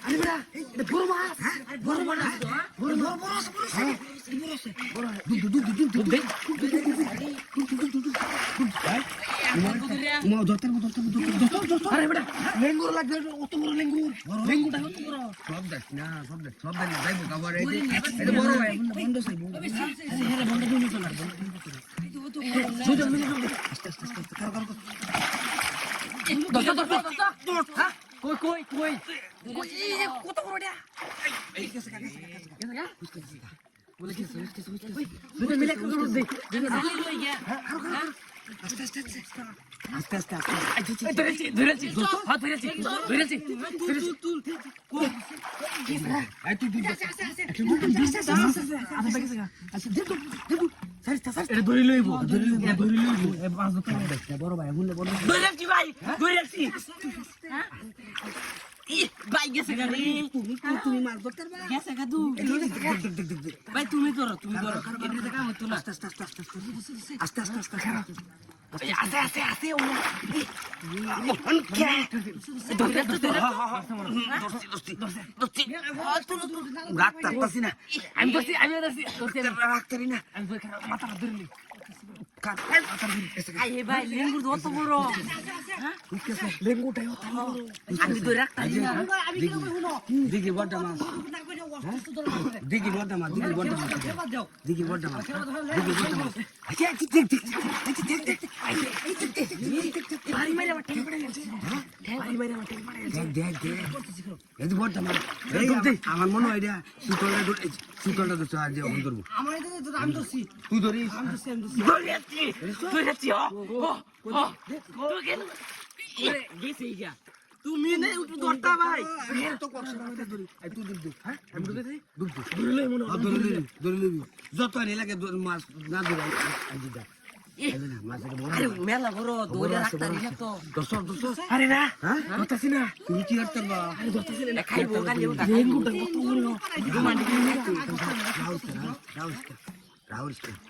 আরে বেটা এটা বড় মাছ বড় মাছ বড় বড় বড় আছে, বড় আছে। বড় আছে, বড় আছে। দুধ, দুধ, দুধ, দুধ, দুধ, দে। দুধ, দুধ, দুধ, দুধ, দুধ, ধরতে আরে বেটা লেঙ্গুর লাগবে অত বড় লেঙ্গুর লেঙ্গুটা অত বড় সব দেখ না সব দেখ সব দেখ যাইবো কাবার এই এটা বড় ভাই বন্ধ সাই বন্ধ আরে বন্ধ দিন তো লাগবে সুযোগ মিলে আস্তে আস্তে আস্তে কর কর দশ দশ দশ হ্যাঁ কই কই কই কত বড় এটা এই কাছে কাছে কাছে কাছে বলে কি সুযোগ সুযোগ মিলে কর দে হ্যাঁ আস্তে আস্তে আস্তে আস্তে আস্তে ধরেছি ধরেছি হাত ধরেছি ধরেছি বড় ভাই বলে বলে ধরেছি ভাই ধরেছি ভাই গেছে গা তুমি তুমি মাছ ধরতে পারবা গেছে গা ভাই তুমি করো তুমি করো এটা কাম হতো না আস্তে আস্তে আস্তে আস্তে আস্তে আস্তে আস্তে আস্তে আছে আছে আছে ও রাত তাকতাছি না আমি ধরছি আমি ধরছি। ধরছি রাখতারি না আমি ধরে মাথা ধরলি কাট আই হে ভাই লেঙ্গুর অত বড় লেঙ্গুটাই আমি ধরে রাখতাম বড় মাছ দিঘি বড় মাছ দিঘি বড় মাছ দিঘি বড় মাছ দিঘি বড় মাছ আচ্ছা আচ্ছা দেখ দেখ দেখ দেখ ভারী মারে আমার ঠেক পড়ে গেছে ভারী মারে ঠেক পড়ে গেছে দেখ দেখ দেখ এই বড় মাছ এই আমার মনে হয় এটা শীতলটা ধরে শীতলটা ধরছে আর যে ধরবো আমার এটা তো আমি ধরছি তুই ধরিস আমি ধরছি আমি ধরছি ধরে রাখছি ধরে রাখছি ও ও তুই কেন গেছে ইয়া তুমি না একটু ধরতা ভাই তো কষ্ট আমাকে ধরি এই তুই ধর হ্যাঁ আমি ধরে ধর ধর ধরে লই মনে ধরে লইবি ধরে লইবি যত আনি লাগে মাছ না ধরে আজ দা মাছ মেলা বড় ধরে রাখতাম না তো দশ দশ আরে না হ্যাঁ ধরতাছি না তুমি কি করতে পারবা আরে ধরতাছি না খাইবো কালি ওটা লেঙ্গুটা কত বড় রাহুল আর